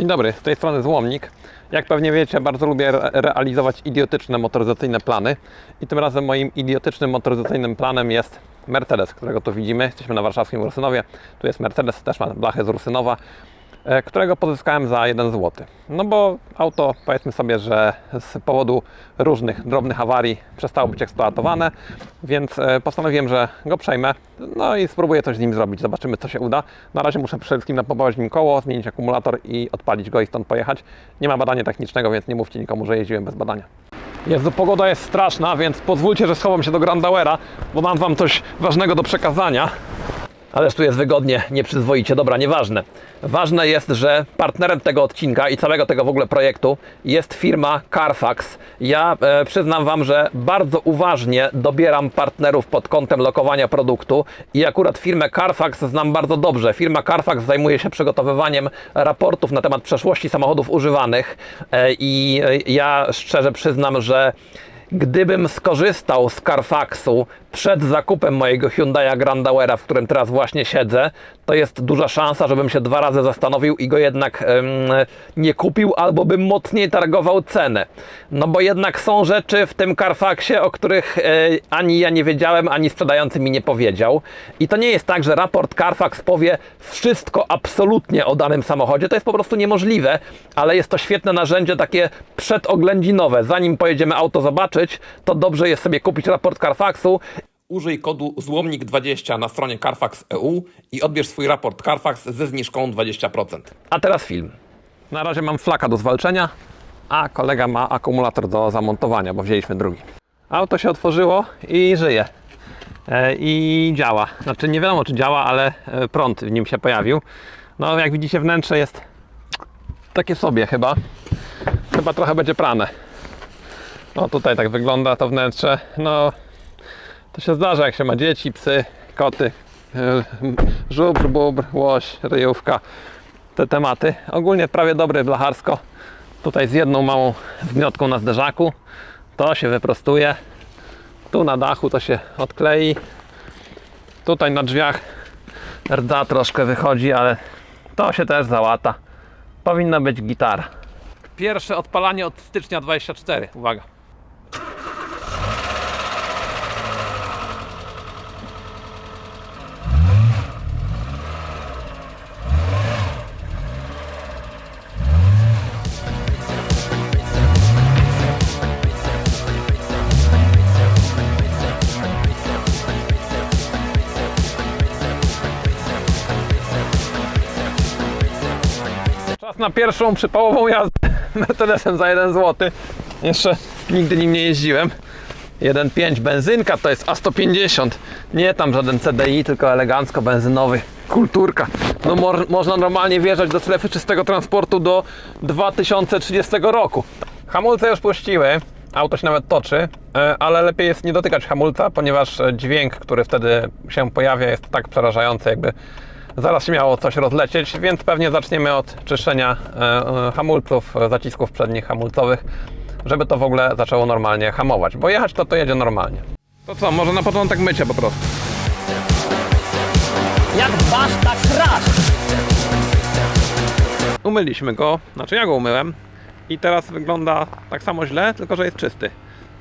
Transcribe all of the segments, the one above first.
Dzień dobry, z tej strony Złomnik. Jak pewnie wiecie, bardzo lubię re- realizować idiotyczne motoryzacyjne plany. I tym razem moim idiotycznym motoryzacyjnym planem jest Mercedes, którego tu widzimy. Jesteśmy na warszawskim Ursynowie. Tu jest Mercedes, też ma blachę z Ursynowa, e, którego pozyskałem za 1 zł. No bo auto, powiedzmy sobie, że z powodu różnych drobnych awarii przestało być eksploatowane, więc e, postanowiłem, że go przejmę. No i spróbuję coś z nim zrobić. Zobaczymy, co się uda. Na razie muszę przede wszystkim napompować nim koło, zmienić akumulator i odpalić go i stąd pojechać. Nie ma badania technicznego, więc nie mówcie nikomu, że jeździłem bez badania. Jezu, pogoda jest straszna, więc pozwólcie, że schowam się do Grandauera, bo mam Wam coś ważnego do przekazania. Ależ tu jest wygodnie, nieprzyzwoicie. Dobra, nieważne. Ważne jest, że partnerem tego odcinka i całego tego w ogóle projektu jest firma Carfax. Ja e, przyznam Wam, że bardzo uważnie dobieram partnerów pod kątem lokowania produktu i akurat firmę Carfax znam bardzo dobrze. Firma Carfax zajmuje się przygotowywaniem raportów na temat przeszłości samochodów używanych e, i e, ja szczerze przyznam, że Gdybym skorzystał z Carfaxu przed zakupem mojego Hyundai'a Grandauera, w którym teraz właśnie siedzę, to jest duża szansa, żebym się dwa razy zastanowił i go jednak em, nie kupił, albo bym mocniej targował cenę. No bo jednak są rzeczy w tym Carfaxie, o których e, ani ja nie wiedziałem, ani sprzedający mi nie powiedział. I to nie jest tak, że raport Carfax powie wszystko absolutnie o danym samochodzie. To jest po prostu niemożliwe, ale jest to świetne narzędzie takie przedoględzinowe. Zanim pojedziemy auto zobaczyć, to dobrze jest sobie kupić raport Carfaxu Użyj kodu złomnik20 na stronie Carfax EU i odbierz swój raport Carfax ze zniżką 20%. A teraz film. Na razie mam flaka do zwalczenia, a kolega ma akumulator do zamontowania, bo wzięliśmy drugi. Auto się otworzyło i żyje. E, I działa. Znaczy nie wiadomo czy działa, ale e, prąd w nim się pojawił. No jak widzicie wnętrze jest takie sobie chyba. Chyba trochę będzie prane. No tutaj tak wygląda to wnętrze. No to się zdarza, jak się ma dzieci, psy, koty, yy, żubr, bubr, łoś, ryjówka, te tematy. Ogólnie prawie dobry blacharsko. Tutaj z jedną małą wgniotką na zderzaku. To się wyprostuje. Tu na dachu to się odklei. Tutaj na drzwiach rdza troszkę wychodzi, ale to się też załata. Powinna być gitara. Pierwsze odpalanie od stycznia 24. Uwaga. Czas na pierwszą przypałową jazdę Mercedesem za 1 zł. Jeszcze nigdy nim nie jeździłem. 1.5 benzynka to jest A150. Nie tam żaden CDI, tylko elegancko benzynowy. Kulturka. No mo- można normalnie wjeżdżać do strefy czystego transportu do 2030 roku. Hamulce już puściły. Auto się nawet toczy, e, ale lepiej jest nie dotykać hamulca, ponieważ dźwięk, który wtedy się pojawia, jest tak przerażający, jakby zaraz się miało coś rozlecieć, więc pewnie zaczniemy od czyszczenia e, e, hamulców, zacisków przednich hamulcowych, żeby to w ogóle zaczęło normalnie hamować, bo jechać to to jedzie normalnie. To co, może na początek mycie po prostu. Jak dbasz, tak strasz. Umyliśmy go, znaczy ja go umyłem i teraz wygląda tak samo źle, tylko że jest czysty.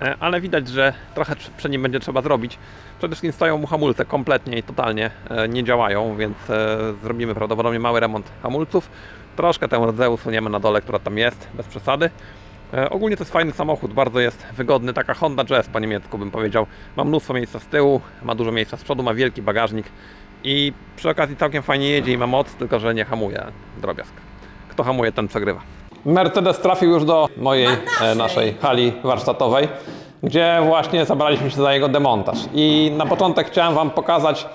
E, Ale widać, że trochę przy nim będzie trzeba zrobić. Przede wszystkim stoją mu hamulce kompletnie i totalnie e, nie działają, więc e, zrobimy prawdopodobnie mały remont hamulców. Troszkę tę rdzę usuniemy na dole, która tam jest, bez przesady. E, Ogólnie to jest fajny samochód, bardzo jest wygodny, taka Honda Jazz po niemiecku bym powiedział. Ma mnóstwo miejsca z tyłu, ma dużo miejsca z przodu, ma wielki bagażnik i przy okazji całkiem fajnie jedzie i ma moc, tylko że nie hamuje drobiazg. Kto hamuje, ten przegrywa. Mercedes trafił już do mojej e, naszej hali warsztatowej, gdzie właśnie zabraliśmy się za jego demontaż. I na początek chciałem Wam pokazać,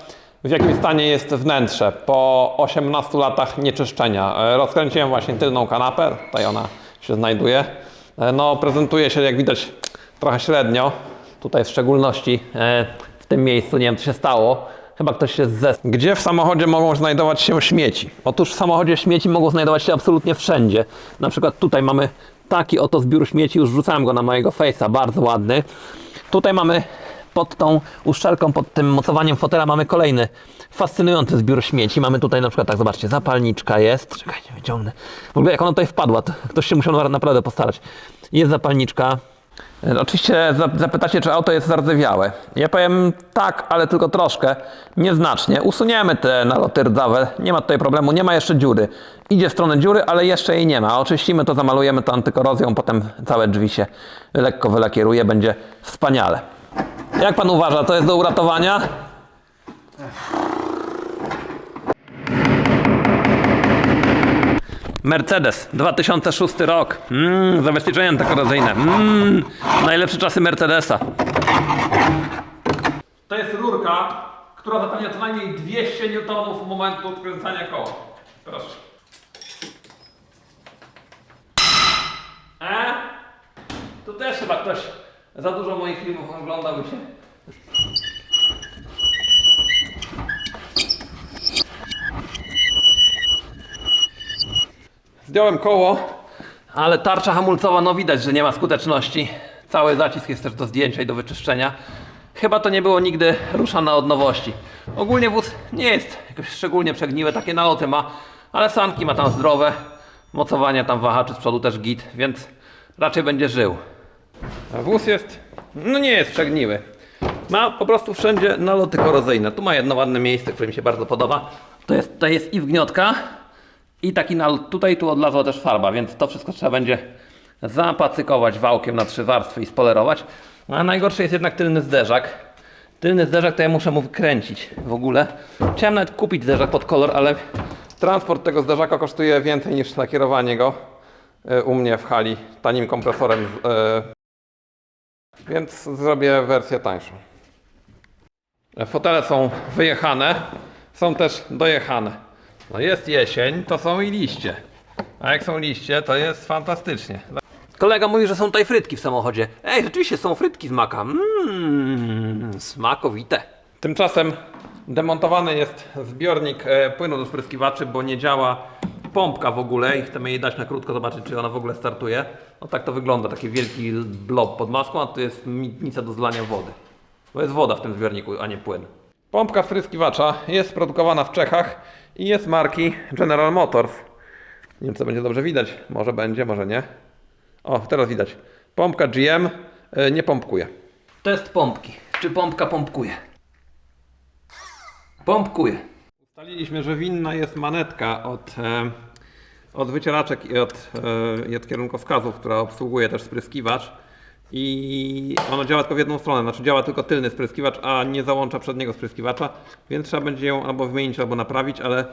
w jakim stanie jest wnętrze po 18 latach nieczyszczenia. E, Rozkręciłem właśnie tylną kanapę, tutaj ona się znajduje. E, No, prezentuje się, jak widać, trochę średnio. Tutaj w szczególności e, w tym miejscu, nie wiem co się stało, Chyba ktoś się zes... Gdzie w samochodzie mogą znajdować się śmieci? Otóż w samochodzie śmieci mogą znajdować się absolutnie wszędzie. Na przykład tutaj mamy taki oto zbiór śmieci, już wrzucałem go na mojego face'a, bardzo ładny. Tutaj mamy pod tą uszczelką, pod tym mocowaniem fotela mamy kolejny fascynujący zbiór śmieci. Mamy tutaj na przykład, tak zobaczcie, zapalniczka jest. Czekajcie, wyciągnę. W ogóle jak ona tutaj wpadła, to ktoś się musiał naprawdę postarać. Jest zapalniczka. E, Oczywiście za- zapytacie, czy auto jest zardzewiałe. Ja powiem tak, ale tylko troszkę, nieznacznie. Usuniemy te naloty rdzawe, nie ma tutaj problemu, nie ma jeszcze dziury. Idzie w stronę dziury, ale jeszcze jej nie ma. Oczyścimy to, zamalujemy to antykorozją, potem całe drzwi się lekko wylakieruje, będzie wspaniale. Jak pan uważa, to jest do uratowania? Mercedes, 2006 rok. Mm, zabezpieczenie antykorozyjne. Mm, najlepsze czasy Mercedesa. To jest rurka, która zapewnia co najmniej 200 Newtonów momentu odkręcania koła. Proszę. E? Tu też chyba ktoś za dużo moich filmów oglądał i się. Zdjąłem koło, ale tarcza hamulcowa, no widać, że nie ma skuteczności. Cały zacisk jest też do zdjęcia i do wyczyszczenia. Chyba to nie było nigdy ruszane od nowości. Ogólnie wóz nie jest jakoś szczególnie przegniłe, takie naloty ma, ale sanki ma tam zdrowe. Mocowania tam wahaczy z przodu też git, więc raczej będzie żył. A wóz jest, no nie jest przegniły. Ma po prostu wszędzie naloty korozyjne. Tu ma jedno ładne miejsce, które mi się bardzo podoba. To jest, to jest i wgniotka, i taki nalot tutaj, tu odlazła też farba, więc to wszystko trzeba będzie zapacykować wałkiem na trzy warstwy i spolerować. A najgorszy jest jednak tylny zderzak. Tylny zderzak to ja muszę mu wykręcić w ogóle. Chciałem nawet kupić zderzak pod kolor, ale transport tego zderzaka kosztuje więcej niż lakierowanie go y, u mnie w hali tanim kompresorem. y, Więc zrobię wersję tańszą. Fotele są wyjechane, są też dojechane. No jest jesień, to są i liście. A jak są liście, to jest fantastycznie. Kolega mówi, że są tutaj frytki w samochodzie. Ej, rzeczywiście są frytki z maka. Mmm, smakowite. Tymczasem demontowany jest zbiornik e, płynu do spryskiwaczy, bo nie działa pompka w ogóle i chcemy jej dać na krótko, zobaczyć czy ona w ogóle startuje. No tak to wygląda, taki wielki blob pod maską, a tu jest miednica do zlania wody. Bo jest woda w tym zbiorniku, a nie płyn. Pompka wpryskiwacza jest produkowana w Czechach i jest marki General Motors. Nie wiem, to będzie dobrze widać. Może będzie, może nie. O, teraz widać. Pompka GM y, nie pompkuje. Test pompki. Czy pompka pompkuje? Pompkuje. Ustaliliśmy, że winna jest manetka od, e, od wycieraczek i od, e, i od kierunkowskazów, która obsługuje też spryskiwacz. I ono działa tylko w jedną stronę, znaczy działa tylko tylny spryskiwacz, a nie załącza przedniego spryskiwacza, więc trzeba będzie ją albo wymienić, albo naprawić, ale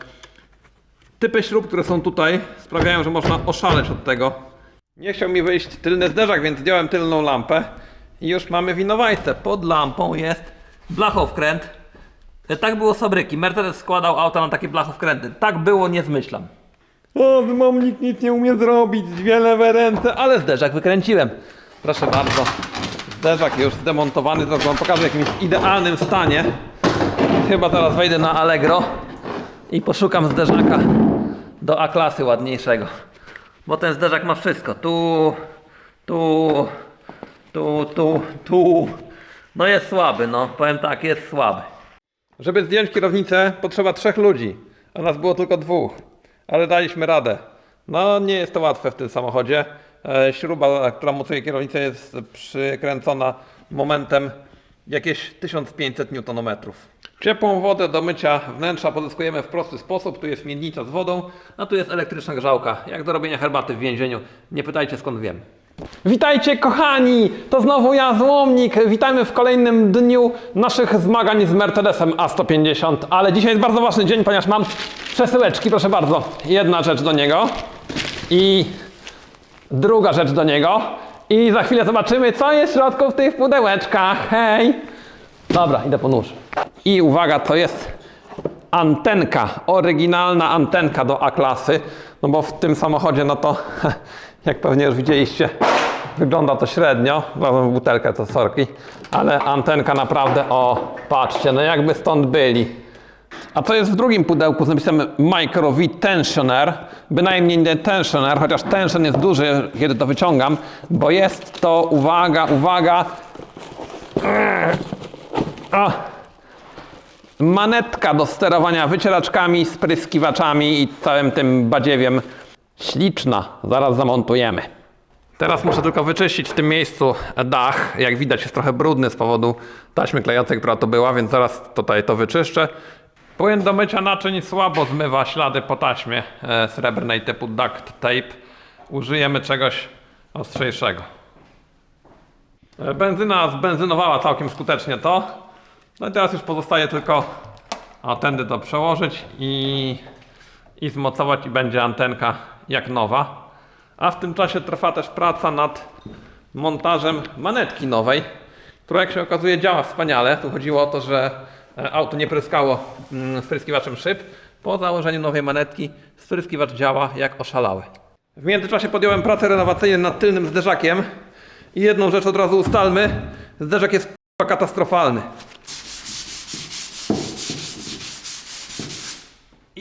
typy śrub, które są tutaj sprawiają, że można oszaleć od tego. Nie chciał mi wyjść tylny zderzak, więc zdjąłem tylną lampę i już mamy winowajcę. Pod lampą jest blachowkręt. Tak było z fabryki. Mercedes składał auta na takie blachowkręty. Tak było, nie zmyślam. O, wymomnik nic nie umie zrobić, dwie lewe ręce, ale zderzak wykręciłem. Proszę bardzo. Zderzak już zdemontowany, to wam pokażę w jakimś idealnym stanie. Chyba zaraz wejdę na Allegro i poszukam zderzaka do A-klasy ładniejszego. Bo ten zderzak ma wszystko. Tu, tu, tu, tu, tu. No jest słaby, no. Powiem tak, jest słaby. Żeby zdjąć kierownicę potrzeba trzech ludzi, a nas było tylko dwóch. Ale daliśmy radę. No nie jest to łatwe w tym samochodzie. E, Śruba, która mocuje kierownicę jest przykręcona momentem jakieś 1500 Nm. Ciepłą wodę do mycia wnętrza pozyskujemy w prosty sposób. Tu jest miednica z wodą, a tu jest elektryczna grzałka. Jak do robienia herbaty w więzieniu. Nie pytajcie skąd wiem. Witajcie kochani! To znowu ja, Złomnik. Witamy w kolejnym dniu naszych zmagań z Mercedesem A150. Ale dzisiaj jest bardzo ważny dzień, ponieważ mam przesyłeczki, proszę bardzo. Jedna rzecz do niego i druga rzecz do niego. I za chwilę zobaczymy, co jest w środku w tych pudełeczkach. Hej! Dobra, idę po nóż. I uwaga, to jest antenka, oryginalna antenka do A-klasy, no bo w tym samochodzie, no to jak pewnie już widzieliście, wygląda to średnio, wlazłem w butelkę, to sorki, ale antenka naprawdę, o, patrzcie, no jakby stąd byli. A co jest w drugim pudełku z napisem Micro V Tensioner, bynajmniej nie tensioner, chociaż tension jest duży, kiedy to wyciągam, bo jest to, uwaga, uwaga, O! Manetka do sterowania wycieraczkami, spryskiwaczami i całym tym badziewiem. Śliczna, zaraz zamontujemy. Teraz muszę tylko wyczyścić w tym miejscu dach. Jak widać jest trochę brudny z powodu taśmy klejącej, która to była, więc zaraz tutaj to wyczyszczę. Płyn do mycia naczyń słabo zmywa ślady po taśmie e, srebrnej typu duct tape. Użyjemy czegoś ostrzejszego. E, Benzyna zbenzynowała całkiem skutecznie to. No i teraz już pozostaje tylko o, tędy to przełożyć i, i zmocować i będzie antenka jak nowa. A w tym czasie trwa też praca nad montażem manetki nowej, która jak się okazuje działa wspaniale. Tu chodziło o to, że e, auto nie pryskało mm, spryskiwaczem szyb. Po założeniu nowej manetki spryskiwacz działa jak oszalały. W międzyczasie podjąłem pracę renowacyjną nad tylnym zderzakiem i jedną rzecz od razu ustalmy. Zderzak jest k***a katastrofalny.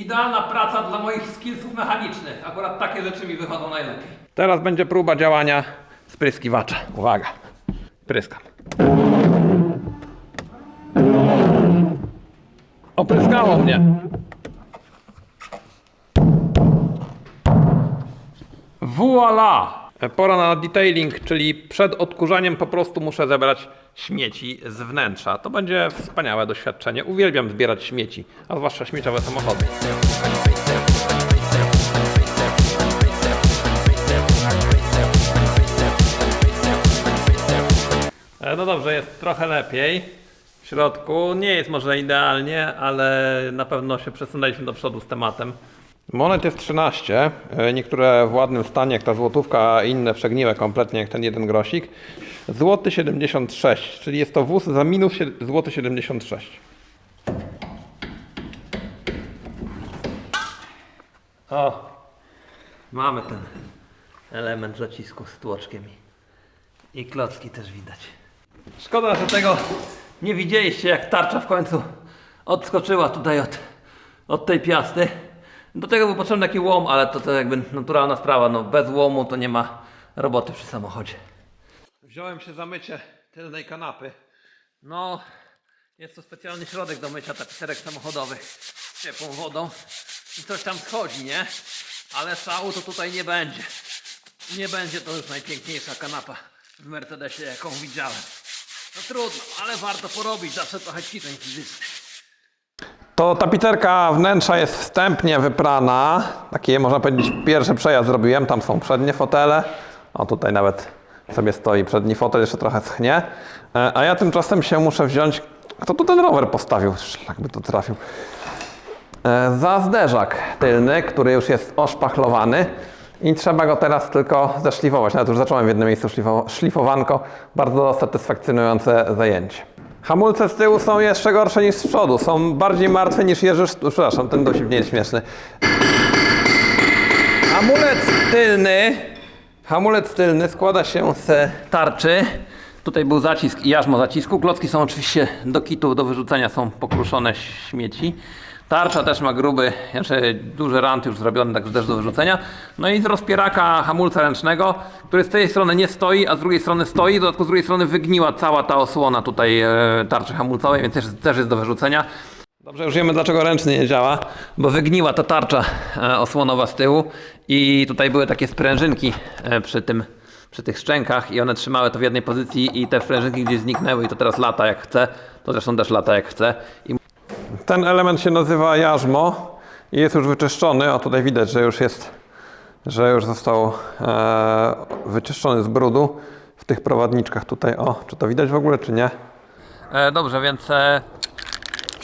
Idealna praca dla moich skillsów mechanicznych. Akurat takie rzeczy mi wychodzą najlepiej. Teraz będzie próba działania spryskiwacza. Uwaga. Pryskam. Opryskało mnie. Voila! Pora na detailing, czyli przed odkurzaniem po prostu muszę zebrać śmieci z wnętrza. To będzie wspaniałe doświadczenie. Uwielbiam zbierać śmieci, a zwłaszcza śmieciowe samochody. E, No dobrze, jest trochę lepiej. W środku nie jest może idealnie, ale na pewno się przesunęliśmy do przodu z tematem. Monet jest 13, e, niektóre w ładnym stanie jak ta złotówka, a inne przegniłe kompletnie jak ten jeden grosik. Złoty 76, czyli jest to wóz za minus złoty 76. O, mamy ten element zacisku z tłoczkiem i klocki też widać. Szkoda, że tego nie widzieliście, jak tarcza w końcu odskoczyła tutaj od, od tej piasty. Do tego był potrzebny taki łom, ale to, to jakby naturalna sprawa. No, bez łomu to nie ma roboty przy samochodzie. Wziąłem się za mycie tylnej kanapy. No, jest to specjalny środek do mycia tapicerek samochodowych z ciepłą wodą. I coś tam schodzi, nie? Ale szału to tutaj nie będzie. Nie będzie to już najpiękniejsza kanapa w Mercedesie, jaką widziałem. No trudno, ale warto porobić zawsze trochę ćwiczeń fizycznych. To tapicerka wnętrza jest wstępnie wyprana. Takie można powiedzieć pierwszy przejazd zrobiłem. Tam są przednie fotele. O tutaj nawet sobie stoi przedni fotel, jeszcze trochę schnie. E, A ja tymczasem się muszę wziąć. Kto tu ten rower postawił? Szlak by to trafił. E, Za zderzak tylny, który już jest oszpachlowany. I trzeba go teraz tylko zeszlifować. Nawet już zacząłem w jednym miejscu szlifo- szlifowanko. Bardzo satysfakcjonujące zajęcie. Hamulce z tyłu są jeszcze gorsze niż z przodu. Są bardziej martwe niż jeży... Przepraszam, ten dowcip nie jest śmieszny. Hamulec tylny, hamulec tylny składa się z tarczy. Tutaj był zacisk i jarzmo zacisku. Klocki są oczywiście do kitu, do wyrzucenia są pokruszone śmieci. Tarcza też ma gruby, znaczy duży rant już zrobiony, także też do wyrzucenia. No i z rozpieraka hamulca ręcznego, który z tej strony nie stoi, a z drugiej strony stoi. W dodatku z drugiej strony wygniła cała ta osłona tutaj e, tarczy hamulcowej, więc też, też jest do wyrzucenia. Dobrze, już wiemy dlaczego ręczny nie działa, bo wygniła ta tarcza e, osłonowa z tyłu i tutaj były takie sprężynki e, przy tym, przy tych szczękach i one trzymały to w jednej pozycji i te sprężynki gdzieś zniknęły i to teraz lata jak chce, to zresztą też lata jak chce. I... Ten element się nazywa jarzmo i jest już wyczyszczony, a tutaj widać, że już jest, że już został e, wyczyszczony z brudu w tych prowadniczkach tutaj, o, czy to widać w ogóle, czy nie? E, dobrze, więc e,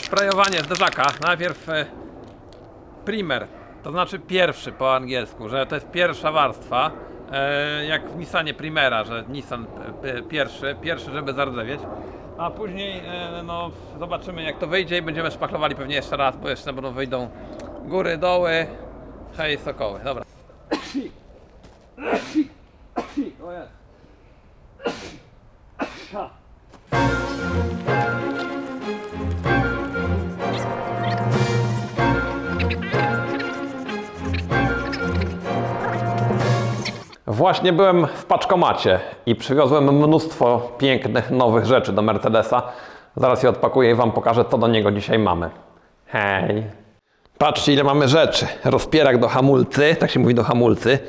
sprayowanie zderzaka. Najpierw e, primer, to znaczy pierwszy po angielsku, że to jest pierwsza warstwa, e, jak w Nissanie primera, że Nissan e, p- pierwszy, pierwszy, żeby zardzewieć. A później e, no, zobaczymy jak to wyjdzie i będziemy szpachlowali pewnie jeszcze raz, bo jeszcze będą wyjdą góry, doły, hej, sokoły. Dobra. Właśnie byłem w paczkomacie i przywiozłem mnóstwo pięknych nowych rzeczy do Mercedesa. Zaraz je odpakuję i Wam pokażę, co do niego dzisiaj mamy. Hej! Patrzcie, ile mamy rzeczy. Rozpierak do hamulcy, tak się mówi do hamulcy.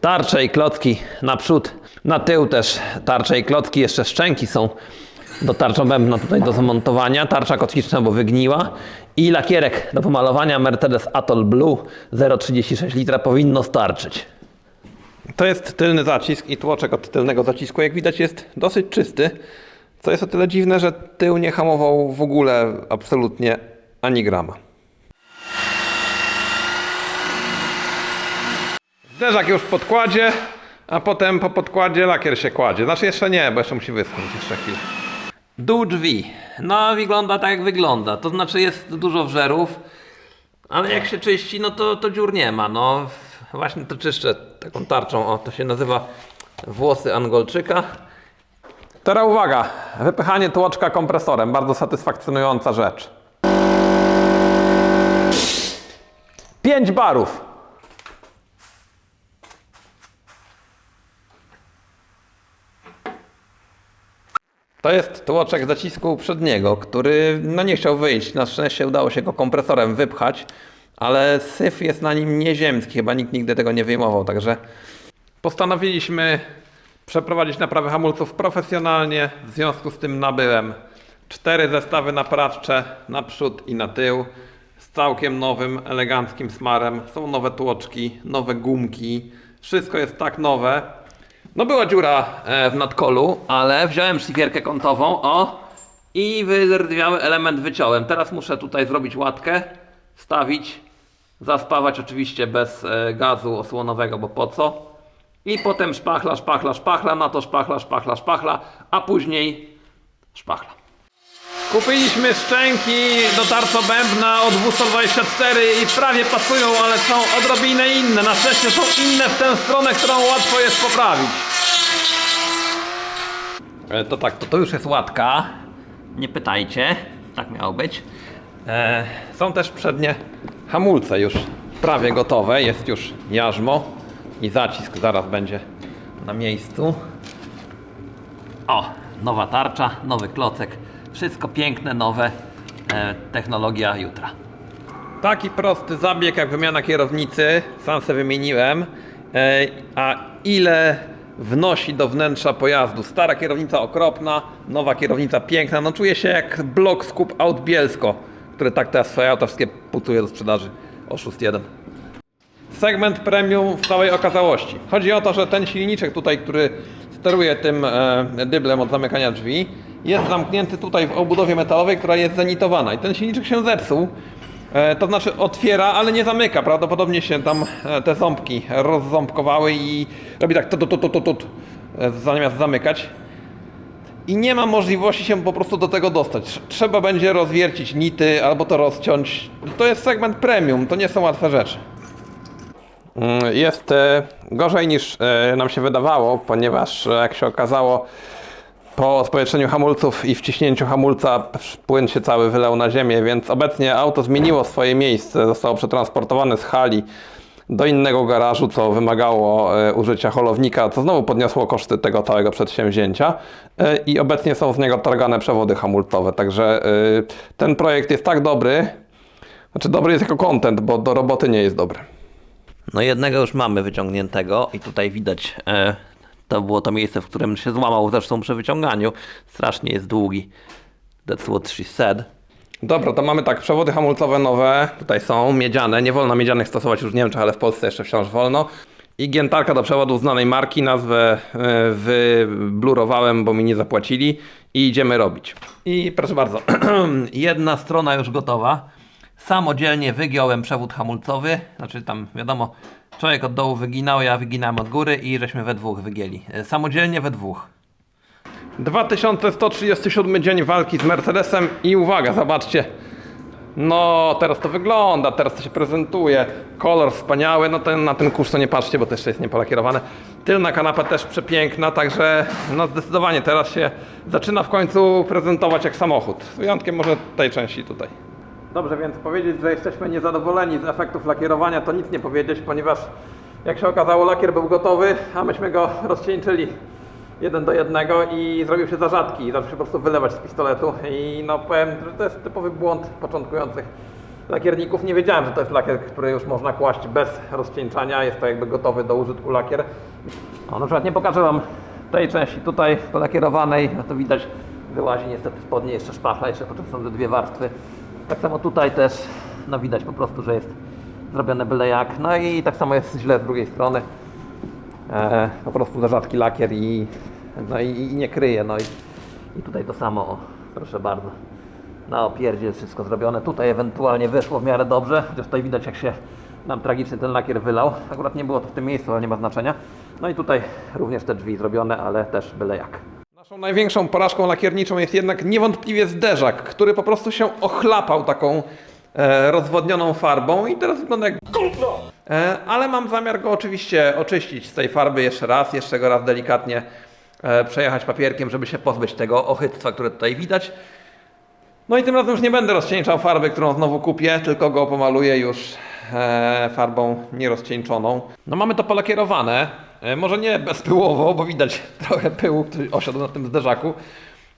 Tarcze i klocki naprzód, na tył też tarcze i klocki, jeszcze szczęki są do tarcza bębna tutaj do zamontowania, tarcza kotwiczna, bo wygniła i lakierek do pomalowania Mercedes Atoll Blue 0,36 litra powinno starczyć. To jest tylny zacisk i tłoczek od tylnego zacisku, jak widać, jest dosyć czysty. Co jest o tyle dziwne, że tył nie hamował w ogóle absolutnie ani grama. Zderzak już w podkładzie, a potem po podkładzie lakier się kładzie. Znaczy jeszcze nie, bo jeszcze musi wyschnąć jeszcze chwilę. Dół drzwi. No wygląda tak jak wygląda. To znaczy jest dużo wżerów, ale jak się czyści, no to, to dziur nie ma. No właśnie to czyszczę taką tarczą. O, to się nazywa włosy Angolczyka. Teraz uwaga, wypychanie tłoczka kompresorem. Bardzo satysfakcjonująca rzecz. 5 barów. To jest tłoczek zacisku przedniego, który no nie chciał wyjść. Na szczęście udało się go kompresorem wypchać, ale syf jest na nim nieziemski. Chyba nikt nigdy tego nie wyjmował, także postanowiliśmy przeprowadzić naprawę hamulców profesjonalnie. W związku z tym nabyłem cztery zestawy naprawcze na przód i na tył z całkiem nowym, eleganckim smarem. Są nowe tłoczki, nowe gumki. Wszystko jest tak nowe, no była dziura e, w nadkolu, ale wziąłem szlifierkę kątową, o, i wydrwiały element wyciąłem. Teraz muszę tutaj zrobić łatkę, stawić, zaspawać oczywiście bez e, gazu osłonowego, bo po co. I potem szpachla, szpachla, szpachla, na to szpachla, szpachla, szpachla, a później szpachla. Kupiliśmy szczęki do tarcobębna od 224 i prawie pasują, ale są odrobinę inne. Na szczęście są inne w tę stronę, którą łatwo jest poprawić. E, To tak, to, to już jest łatka. Nie pytajcie, tak miało być. E, są też przednie hamulce już prawie gotowe. Jest już jarzmo i zacisk zaraz będzie na miejscu. O, nowa tarcza, nowy klocek. Wszystko piękne, nowe. E, technologia jutra. Taki prosty zabieg jak wymiana kierownicy, sam wymieniłem. E, a ile wnosi do wnętrza pojazdu? Stara kierownica okropna, nowa kierownica piękna. No czuję się jak blok z kup aut Bielsko, który tak teraz swoje auta wszystkie putuje do sprzedaży. Oszust jeden segment premium w całej okazałości. Chodzi o to, że ten silniczek tutaj, który steruje tym e, dyblem od zamykania drzwi, jest zamknięty tutaj w obudowie metalowej, która jest zenitowana. I ten silniczek się zepsuł. E, to znaczy otwiera, ale nie zamyka. Prawdopodobnie się tam e, te ząbki rozząbkowały i robi tak tut, tut, tut, tut, e, zamiast zamykać. I nie ma możliwości się po prostu do tego dostać. Trz- Trzeba będzie rozwiercić nity albo to rozciąć. To jest segment premium, to nie są łatwe rzeczy. Mm, Jest e, gorzej niż e, nam się wydawało, ponieważ e, jak się okazało, po odpowietrzeniu hamulców i wciśnięciu hamulca płyn się cały wylał na ziemię, więc obecnie auto zmieniło swoje miejsce, zostało przetransportowane z hali do innego garażu, co wymagało e, użycia holownika, co znowu podniosło koszty tego całego przedsięwzięcia e, i obecnie są z niego targane przewody hamulcowe, także e, ten projekt jest tak dobry, znaczy dobry jest jako content, bo do roboty nie jest dobry. No jednego już mamy wyciągniętego i tutaj widać, to było to miejsce, w którym się złamał zresztą przy wyciąganiu. Strasznie jest długi. That's what she said. Dobra, to mamy tak, przewody hamulcowe nowe, tutaj są, miedziane, nie wolno miedzianych stosować już w Niemczech, ale w Polsce jeszcze wciąż wolno. I giętarka do przewodów znanej marki, nazwę e, wyblurowałem, bo mi nie zapłacili i idziemy robić. I proszę bardzo, Jedna strona już gotowa. Samodzielnie wygiąłem przewód hamulcowy. Znaczy tam wiadomo, człowiek od dołu wyginał, ja wyginałem od góry i żeśmy we dwóch wygięli. E, Samodzielnie we dwóch. 2137 dzień walki z Mercedesem i uwaga, zobaczcie. No, teraz to wygląda, teraz to się prezentuje. Kolor wspaniały, no ten, na ten kurz to nie patrzcie, bo jeszcze jest niepolakierowane. Tylna kanapa też przepiękna, także no zdecydowanie teraz się zaczyna w końcu prezentować jak samochód. Z wyjątkiem może tej części tutaj. Dobrze, więc powiedzieć, że jesteśmy niezadowoleni z efektów lakierowania, to nic nie powiedzieć, ponieważ jak się okazało, lakier był gotowy, a myśmy go rozcieńczyli jeden do jednego i zrobił się za rzadki i zaczął się po prostu wylewać z pistoletu i no powiem, że to jest typowy błąd początkujących lakierników. Nie wiedziałem, że to jest lakier, który już można kłaść bez rozcieńczania, jest to jakby gotowy do użytku lakier. O, na przykład nie pokażę Wam tej części tutaj polakierowanej, no to widać wyłazi niestety spodnie jeszcze szpachla, jeszcze początek są te dwie warstwy. Tak samo tutaj też, no widać po prostu, że jest zrobione byle jak. No i tak samo jest źle z drugiej strony. E, po prostu za rzadki lakier i, no i, i nie kryje. No i, i tutaj to samo, o, proszę bardzo. Na opierdzie wszystko zrobione. Tutaj ewentualnie wyszło w miarę dobrze, chociaż tutaj widać jak się nam tragicznie ten lakier wylał. Akurat nie było to w tym miejscu, ale nie ma znaczenia. No i tutaj również te drzwi zrobione, ale też byle jak. Naszą największą porażką lakierniczą jest jednak niewątpliwie zderzak, który po prostu się ochlapał taką e, rozwodnioną farbą i teraz wygląda jak gówno. E, ale mam zamiar go oczywiście oczyścić z tej farby jeszcze raz, jeszcze go raz delikatnie e, przejechać papierkiem, żeby się pozbyć tego ochytstwa, które tutaj widać. No i tym razem już nie będę rozcieńczał farby, którą znowu kupię, tylko go pomaluję już e, farbą nierozcieńczoną. No mamy to polakierowane, może nie bezpyłowo, bo widać trochę pyłu, który osiadł na tym zderzaku.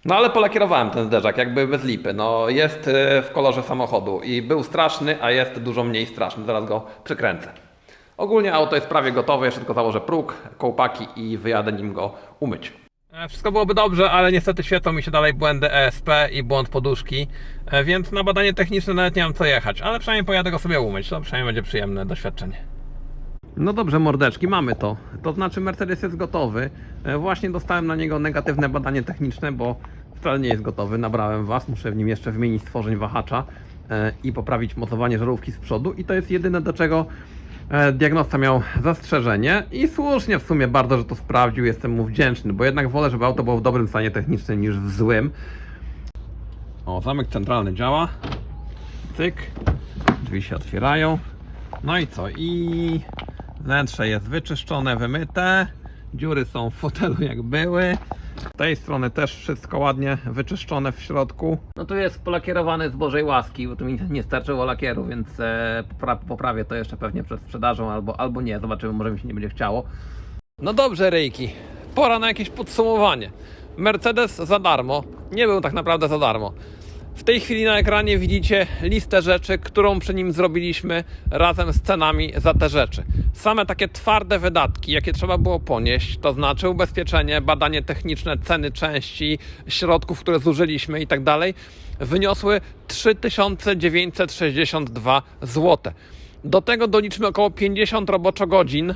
No ale polakierowałem ten zderzak, jakby bez lipy. No jest e, w kolorze samochodu i był straszny, a jest dużo mniej straszny. Zaraz go przykręcę. Ogólnie auto jest prawie gotowe, jeszcze tylko założę próg, kołpaki i wyjadę nim go umyć. E, Wszystko byłoby dobrze, ale niestety świecą mi się dalej błędy ESP i błąd poduszki, e, więc na badanie techniczne nawet nie mam co jechać, ale przynajmniej pojadę go sobie umyć, to przynajmniej będzie przyjemne doświadczenie. No dobrze, mordeczki, mamy to. To znaczy Mercedes jest gotowy. E, Właśnie dostałem na niego negatywne badanie techniczne, bo wcale nie jest gotowy. Nabrałem Was, muszę w nim jeszcze wymienić stworzeń wahacza e, i poprawić mocowanie żarówki z przodu i to jest jedyne do czego e, diagnosta miał zastrzeżenie i słusznie w sumie bardzo, że to sprawdził, jestem mu wdzięczny, bo jednak wolę, żeby auto było w dobrym stanie technicznym niż w złym. O, zamek centralny działa. Cyk. Drzwi się otwierają. No i co? I wnętrze jest wyczyszczone, wymyte. Dziury są w fotelu jak były. Z tej strony też wszystko ładnie wyczyszczone w środku. No tu jest polakierowany z Bożej łaski, bo tu mi nie starczyło lakieru, więc e, popra- poprawię to jeszcze pewnie przed sprzedażą albo, albo nie. Zobaczymy, może mi się nie będzie chciało. No dobrze, Ryjki. Pora na jakieś podsumowanie. Mercedes za darmo. Nie był tak naprawdę za darmo. W tej chwili na ekranie widzicie listę rzeczy, którą przy nim zrobiliśmy razem z cenami za te rzeczy. Same takie twarde wydatki, jakie trzeba było ponieść, to znaczy ubezpieczenie, badanie techniczne, ceny części, środków, które zużyliśmy i tak wyniosły 3962 zł. Do tego doliczmy około 50 roboczogodzin yy,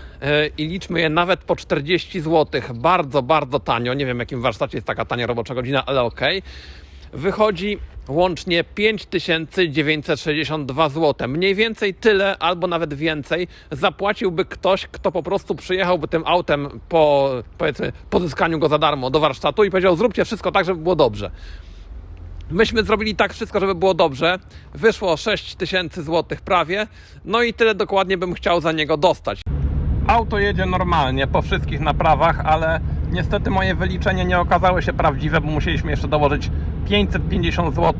i liczmy je nawet po 40 zł. Bardzo, bardzo tanio. Nie wiem, jakim warsztacie jest taka tania robocza godzina, ale okej. Wychodzi łącznie 5962 zł. Mniej więcej tyle, albo nawet więcej, zapłaciłby ktoś, kto po prostu przyjechałby tym autem po powiedzmy pozyskaniu go za darmo do warsztatu i powiedział: Zróbcie wszystko tak, żeby było dobrze. Myśmy zrobili tak wszystko, żeby było dobrze. Wyszło 6 tysięcy złotych prawie. No i tyle dokładnie bym chciał za niego dostać. Auto jedzie normalnie po wszystkich naprawach, ale niestety moje wyliczenia nie okazały się prawdziwe, bo musieliśmy jeszcze dołożyć 550 zł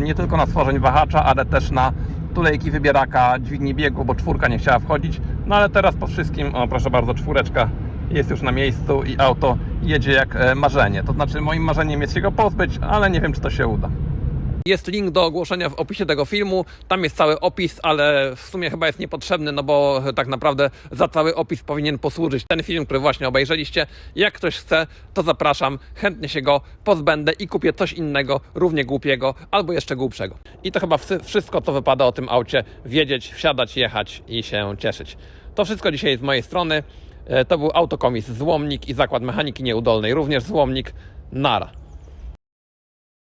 nie tylko na stworzeń wahacza, ale też na tulejki wybieraka dźwigni biegu, bo czwórka nie chciała wchodzić. No ale teraz po wszystkim, o proszę bardzo, czwóreczka jest już na miejscu i auto jedzie jak e, marzenie. To znaczy moim marzeniem jest się go pozbyć, ale nie wiem czy to się uda. Jest link do ogłoszenia w opisie tego filmu. Tam jest cały opis, ale w sumie chyba jest niepotrzebny, no bo tak naprawdę za cały opis powinien posłużyć ten film, który właśnie obejrzeliście. Jak ktoś chce, to zapraszam, chętnie się go pozbędę i kupię coś innego, równie głupiego albo jeszcze głupszego. I to chyba wszystko, co wypada o tym aucie wiedzieć, wsiadać, jechać i się cieszyć. To wszystko dzisiaj z mojej strony. E, To był Autokomis Złomnik i Zakład Mechaniki Nieudolnej, również Złomnik. Nara.